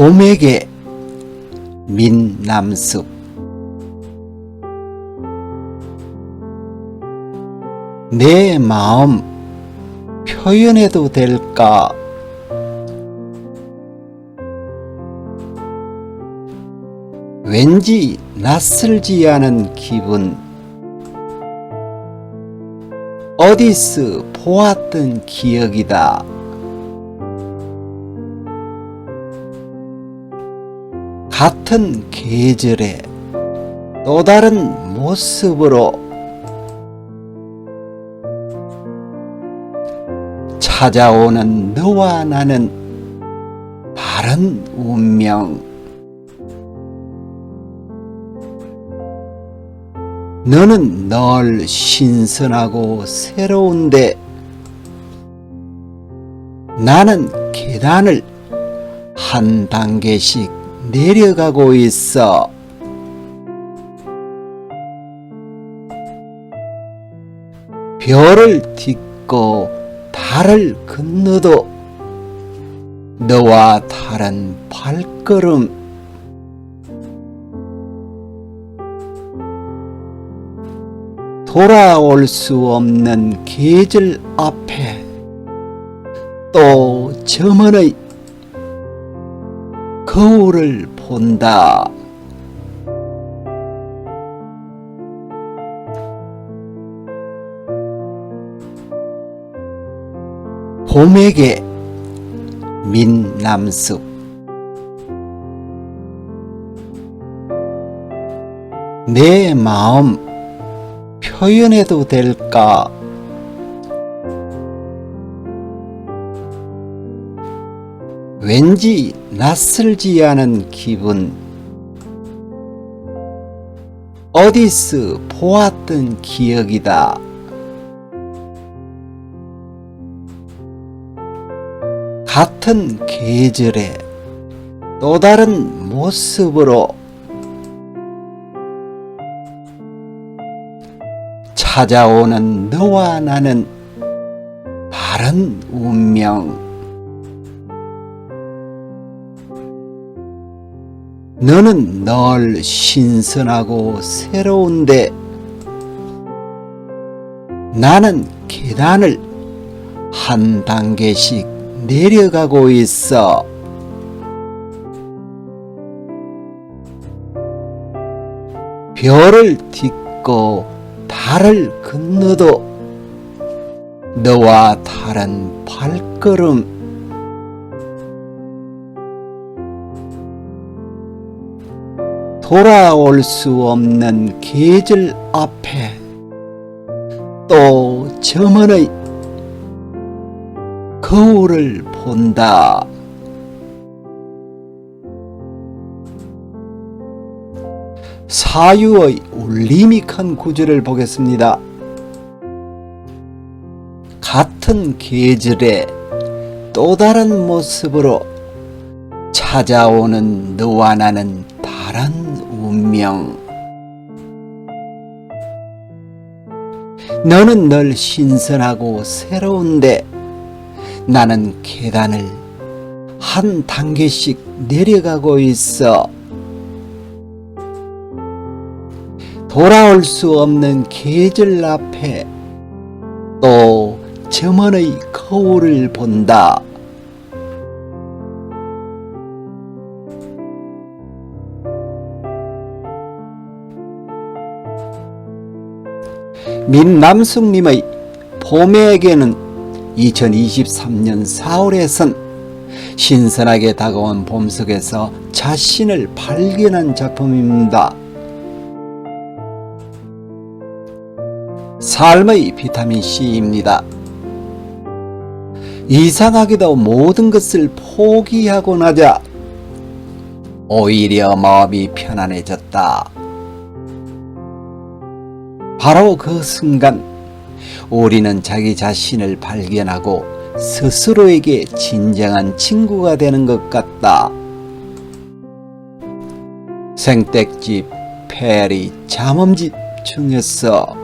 봄에게 민남숲 내 마음 표현해도 될까? 왠지 낯설지 않은 기분 어디서 보았던 기억이다. 같은 계절에 또 다른 모습으로 찾아오는 너와 나는 다른 운명. 너는 널 신선하고 새로운데 나는 계단을 한 단계씩 내려가고 있어. 별을 딛고 달을 건너도 너와 다른 발걸음 돌아올 수 없는 계절 앞에 또 저먼의 거울을 본다. 봄에게 민남숲 내 마음 표현해도 될까? 왠지 낯설지 않은 기분 어디서 보았던 기억이다. 같은 계절에 또 다른 모습으로 찾아오는 너와 나는 다른 운명. 너는 널 신선하고 새로운데 나는 계단을 한 단계씩 내려가고 있어. 별을 딛고 달을 건너도 너와 다른 발걸음 돌아올 수 없는 계절 앞에 또 저먼의 거울을 본다. 사유의 울림이 큰 구절을 보겠습니다. 같은 계절에 또 다른 모습으로 찾아오는 너와 나는 다른 운명. 너는 늘 신선하고 새로운데 나는 계단을 한 단계씩 내려가고 있어. 돌아올 수 없는 계절 앞에 또 저먼의 거울을 본다. 민남숙님의 봄에게는 2023년 4월에선 신선하게 다가온 봄 속에서 자신을 발견한 작품입니다. 삶의 비타민 C입니다. 이상하게도 모든 것을 포기하고 나자 오히려 마음이 편안해졌다. 바로 그 순간 우리는 자기 자신을 발견하고 스스로에게 진정한 친구가 되는 것 같다. 생택집, 페리, 잠엄집 중에서